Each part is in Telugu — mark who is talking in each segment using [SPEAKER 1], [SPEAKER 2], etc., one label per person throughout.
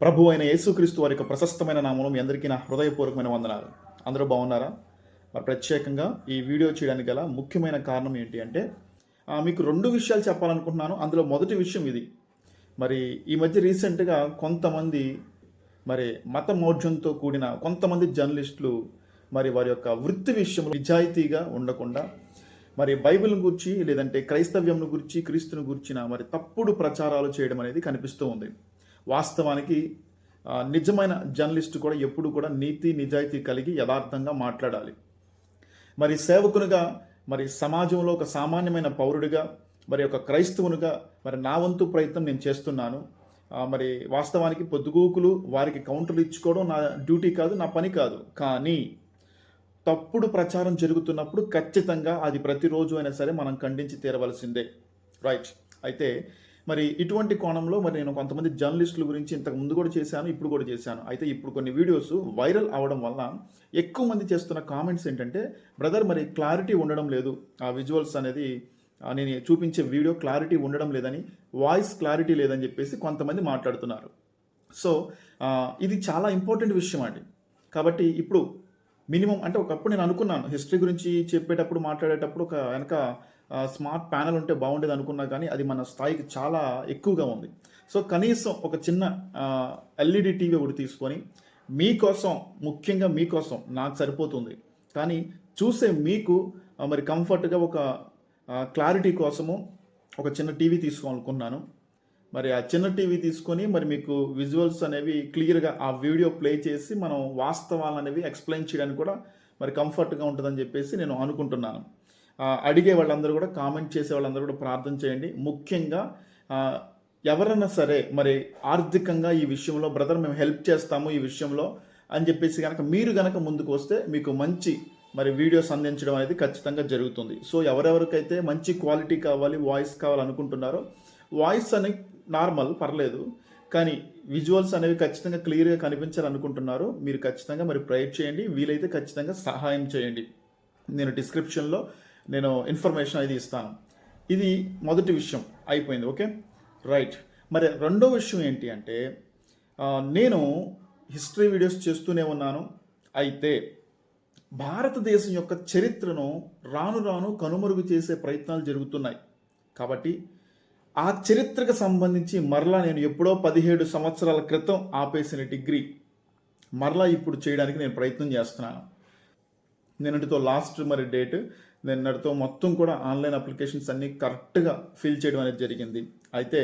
[SPEAKER 1] ప్రభు అయిన యేసుక్రీస్తు వారి యొక్క ప్రశస్తమైన నామం మీ అందరికీ నా హృదయపూర్వకమైన వందనాలు. అందరూ బాగున్నారా? మరి ప్రత్యేకంగా ఈ వీడియో చేయడానికి గల ముఖ్యమైన కారణం ఏంటి అంటే మీకు రెండు విషయాలు చెప్పాలనుకుంటున్నాను. అందులో మొదటి విషయం ఇది. మరి ఈ మధ్య రీసెంట్గా కొంతమంది మరి మత మౌఢ్యంతో కూడిన కొంతమంది జర్నలిస్టులు మరి వారి యొక్క వృత్తి విషయంలో నిజాయితీగా ఉండకుండా మరి బైబిల్ గురించి లేదంటే క్రైస్తవ్యం గురించి క్రీస్తుని గురించిన మరి తప్పుడు ప్రచారాలు చేయడం అనేది కనిపిస్తూ ఉంది. వాస్తవానికి నిజమైన జర్నలిస్ట్ కూడా ఎప్పుడు కూడా నీతి నిజాయితీ కలిగి యథార్థంగా మాట్లాడాలి. మరి సేవకునిగా మరి సమాజంలో ఒక సామాన్యమైన పౌరుడిగా మరి ఒక క్రైస్తవునిగా మరి నా వంతు ప్రయత్నం నేను చేస్తున్నాను. మరి వాస్తవానికి పొద్దుగూకులు వారికి కౌంటర్లు ఇచ్చుకోవడం నా డ్యూటీ కాదు నా పని కాదు. కానీ తప్పుడు ప్రచారం జరుగుతున్నప్పుడు ఖచ్చితంగా అది ప్రతిరోజు అయినా సరే మనం ఖండించి తీరవలసిందే. రైట్. అయితే మరి ఇటువంటి కోణంలో మరి నేను కొంతమంది జర్నలిస్టుల గురించి ఇంతకు ముందు కూడా చేశాను ఇప్పుడు కూడా చేశాను. అయితే ఇప్పుడు కొన్ని వీడియోస్ వైరల్ అవడం వల్ల ఎక్కువ మంది చేస్తున్న కామెంట్స్ ఏంటంటే బ్రదర్ మరి క్లారిటీ ఉండడం లేదు. ఆ విజువల్స్ అనేది నేను చూపించే వీడియో క్లారిటీ ఉండడం లేదని వాయిస్ క్లారిటీ లేదని చెప్పేసి కొంతమంది మాట్లాడుతున్నారు. సో ఇది చాలా ఇంపార్టెంట్ విషయం అండి. కాబట్టి ఇప్పుడు మినిమం అంటే ఒకప్పుడు నేను అనుకున్నాను హిస్టరీ గురించి చెప్పేటప్పుడు మాట్లాడేటప్పుడు ఒక వెనక స్మార్ట్ ప్యానల్ ఉంటే బాగుండేది అనుకున్నా కానీ అది మన స్థాయికి చాలా ఎక్కువగా ఉంది. సో కనీసం ఒక చిన్న ఎల్ఈడి టీవీ ఒకటి తీసుకొని మీకోసం ముఖ్యంగా మీకోసం నాకు సరిపోతుంది. కానీ చూసే మీకు మరి కంఫర్ట్గా ఒక క్లారిటీ కోసము ఒక చిన్న టీవీ తీసుకోవాలనుకున్నాను మరి ఆ చిన్న టీవీ తీసుకొని మరి మీకు విజువల్స్ అనేవి క్లియర్గా ఆ వీడియో ప్లే చేసి మనం వాస్తవాలు అనేవి ఎక్స్ప్లెయిన్ చేయడానికి కూడా మరి కంఫర్ట్గా ఉంటుందని చెప్పేసి నేను అనుకుంటున్నాను. అడిగే వాళ్ళందరూ కూడా కామెంట్ చేసే వాళ్ళందరూ కూడా ప్రార్థన చేయండి. ముఖ్యంగా ఎవరైనా సరే మరి ఆర్థికంగా ఈ విషయంలో బ్రదర్ మేము హెల్ప్ చేస్తాము ఈ విషయంలో అని చెప్పేసి కనుక మీరు కనుక ముందుకు వస్తే మీకు మంచి మరి వీడియోస్ అందించడం అనేది ఖచ్చితంగా జరుగుతుంది. సో ఎవరెవరికైతే మంచి క్వాలిటీ కావాలి వాయిస్ కావాలనుకుంటున్నారో వాయిస్ అని నార్మల్ పర్లేదు. కానీ విజువల్స్ అనేవి ఖచ్చితంగా క్లియర్గా కనిపించాలనుకుంటున్నారు. మీరు ఖచ్చితంగా మరి ప్రేయర్ చేయండి. వీలైతే ఖచ్చితంగా సహాయం చేయండి. నేను డిస్క్రిప్షన్లో నేను ఇన్ఫర్మేషన్ అనేది ఇస్తాను. ఇది మొదటి విషయం అయిపోయింది ఓకే రైట్ మరి రెండో విషయం ఏంటి అంటే నేను హిస్టరీ వీడియోస్ చేస్తూనే ఉన్నాను. అయితే భారతదేశం యొక్క చరిత్రను రాను రాను కనుమరుగు చేసే ప్రయత్నాలు జరుగుతున్నాయి. కాబట్టి ఆ చరిత్రకు సంబంధించి మరలా నేను ఎప్పుడో పదిహేడు సంవత్సరాల క్రితం ఆపేసిన డిగ్రీ. మరలా ఇప్పుడు చేయడానికి నేను ప్రయత్నం చేస్తున్నాను. నిన్నటితో లాస్ట్ మరి డేట్ నిన్నటితో మొత్తం కూడా ఆన్లైన్ అప్లికేషన్స్ అన్నీ కరెక్ట్గా ఫిల్ చేయడం అనేది జరిగింది. అయితే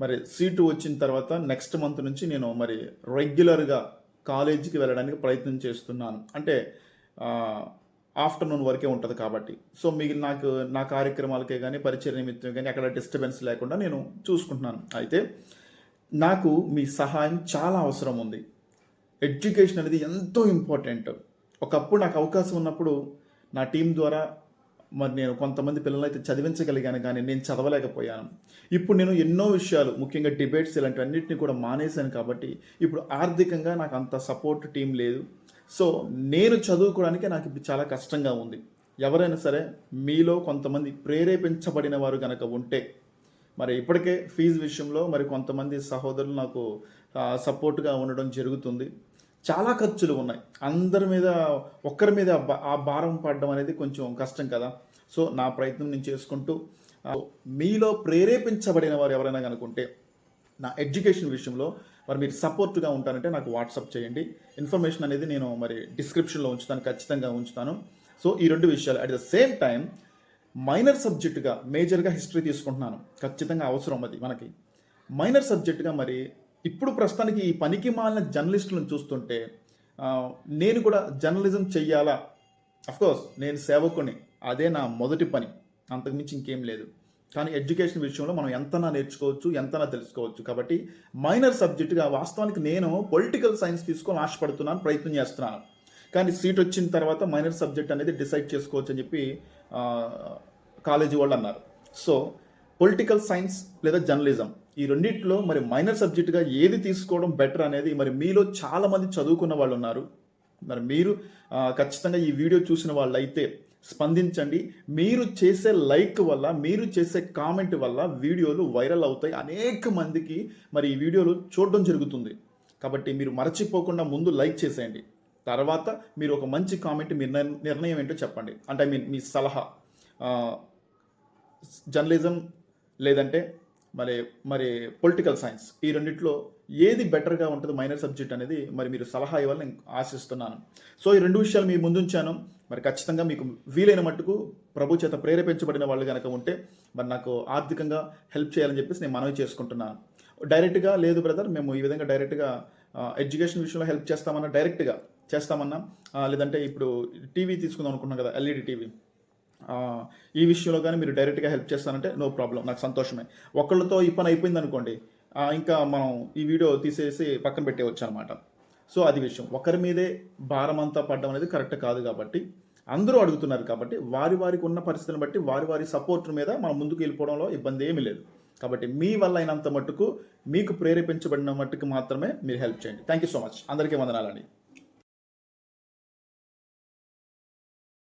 [SPEAKER 1] మరి సీటు వచ్చిన తర్వాత నెక్స్ట్ మంత్ నుంచి నేను మరి రెగ్యులర్గా కాలేజీకి వెళ్ళడానికి ప్రయత్నం చేస్తున్నాను. అంటే ఆఫ్టర్నూన్ వరకే ఉంటుంది కాబట్టి. సో మిగిలిన నాకు నా కార్యక్రమాలకే కానీ పరిచయ నిమిత్తం కానీ అక్కడ డిస్టర్బెన్స్ లేకుండా నేను చూసుకుంటున్నాను. అయితే నాకు మీ సహాయం చాలా అవసరం ఉంది. ఎడ్యుకేషన్ అనేది ఎంతో ఇంపార్టెంట్ ఒకప్పుడు నాకు అవకాశం ఉన్నప్పుడు నా టీం ద్వారా మరి నేను కొంతమంది పిల్లలు అయితే చదివించగలిగాను కానీ నేను చదవలేకపోయాను. ఇప్పుడు నేను ఎన్నో విషయాలు ముఖ్యంగా డిబేట్స్ ఇలాంటివన్నింటినీ కూడా మానేశాను కాబట్టి ఇప్పుడు ఆర్థికంగా నాకు అంత సపోర్ట్ టీం లేదు. సో నేను చదువుకోవడానికి నాకు ఇప్పుడు చాలా కష్టంగా ఉంది. ఎవరైనా సరే మీలో కొంతమంది ప్రేరేపించబడిన వారు కనుక ఉంటే మరి ఇప్పటికే ఫీజు విషయంలో మరి కొంతమంది సహోదరులు నాకు సపోర్ట్గా ఉండడం జరుగుతుంది. చాలా ఖర్చులు ఉన్నాయి. అందరి మీద ఒక్కరి మీద ఆ భారం పడడం అనేది కొంచెం కష్టం కదా. సో నా ప్రయత్నం నేను చేసుకుంటూ మీలో ప్రేరేపించబడిన వారు ఎవరైనా కనుకుంటే నా ఎడ్యుకేషన్ విషయంలో మరి మీరు సపోర్ట్గా ఉంటారంటే నాకు వాట్సాప్ చేయండి. ఇన్ఫర్మేషన్ అనేది నేను మరి డిస్క్రిప్షన్లో ఉంచుతాను ఖచ్చితంగా ఉంచుతాను. సో ఈ రెండు విషయాలు at the same time minor సబ్జెక్టుగా మేజర్గా హిస్టరీ తీసుకుంటున్నాను. ఖచ్చితంగా అవసరం అది మనకి. మైనర్ సబ్జెక్టుగా మరి ఇప్పుడు ప్రస్తుతానికి ఈ పనికి మాలిన జర్నలిస్టులను చూస్తుంటే నేను కూడా జర్నలిజం చెయ్యాలా? అఫ్కోర్స్ నేను సేవకుని. అదే నా మొదటి పని. అంతకుమించి ఇంకేం లేదు. కానీ ఎడ్యుకేషన్ విషయంలో మనం ఎంతనా నేర్చుకోవచ్చు ఎంతనా తెలుసుకోవచ్చు. కాబట్టి మైనర్ సబ్జెక్టుగా వాస్తవానికి నేను పొలిటికల్ సైన్స్ తీసుకొని ఆశపడుతున్నాను ప్రయత్నం చేస్తున్నాను. కానీ సీట్ వచ్చిన తర్వాత మైనర్ సబ్జెక్ట్ అనేది డిసైడ్ చేసుకోవచ్చు అని చెప్పి కాలేజీ వాళ్ళు అన్నారు. సో పొలిటికల్ సైన్స్ లేదా జర్నలిజం ఈ రెండింటిలో మరి మైనర్ సబ్జెక్టుగా ఏది తీసుకోవడం బెటర్ అనేది మరి మీలో చాలామంది చదువుకున్న వాళ్ళు ఉన్నారు. మరి మీరు ఖచ్చితంగా ఈ వీడియో చూసిన వాళ్ళు అయితే స్పందించండి. మీరు చేసే లైక్ వల్ల మీరు చేసే కామెంట్ వల్ల వీడియోలు వైరల్ అవుతాయి. అనేక మందికి మరి ఈ వీడియోలు చూడడం జరుగుతుంది. కాబట్టి మీరు మరచిపోకుండా ముందు లైక్ చేసేయండి. తర్వాత మీరు ఒక మంచి కామెంట్ మీ నిర్ణయం ఏంటో చెప్పండి. అంటే ఐ మీన్ మీ సలహా. జర్నలిజం లేదంటే మరి మరి పొలిటికల్ సైన్స్ ఈ రెండిట్లో ఏది బెటర్గా ఉంటుంది మైనర్ సబ్జెక్ట్ అనేది మరి మీరు సలహా ఇవ్వాలని నేను ఆశిస్తున్నాను. సో ఈ రెండు విషయాలు మీ ముందుంచాను. మరి ఖచ్చితంగా మీకు వీలైన మట్టుకు ప్రభు చేత ప్రేరేపించబడిన వాళ్ళు కనుక ఉంటే మరి నాకు ఆర్థికంగా హెల్ప్ చేయాలని చెప్పేసి నేను మనవి చేసుకుంటున్నాను. డైరెక్ట్గా లేదు బ్రదర్ మేము ఈ విధంగా డైరెక్ట్గా ఎడ్యుకేషన్ విషయంలో హెల్ప్ చేస్తామన్నా డైరెక్ట్గా చేస్తామన్నా లేదంటే ఇప్పుడు టీవీ తీసుకుందాం అనుకున్నాం కదా ఎల్ఈడి టీవీ ఈ విషయంలో కానీ మీరు డైరెక్ట్గా హెల్ప్ చేస్తానంటే నో ప్రాబ్లం నాకు సంతోషమే. ఒకళ్ళతో ఈ పని అయిపోయింది అనుకోండి ఇంకా మనం ఈ వీడియో తీసేసి పక్కన పెట్టేవచ్చు అనమాట సో అది విషయం. ఒకరి మీదే భారం అంతా పడడం అనేది కరెక్ట్ కాదు కాబట్టి అందరూ అడుగుతున్నారు కాబట్టి వారి వారికి ఉన్న పరిస్థితిని బట్టి వారి వారి సపోర్ట్ మీద మనం ముందుకు వెళ్ళిపోవడంలో ఇబ్బంది ఏమీ లేదు. కాబట్టి మీ వల్ల అయినంత మట్టుకు మీకు ప్రేరేపించబడిన మట్టుకు మాత్రమే మీరు హెల్ప్ చేయండి. Thank you so much. అందరికీ వందనాలండి.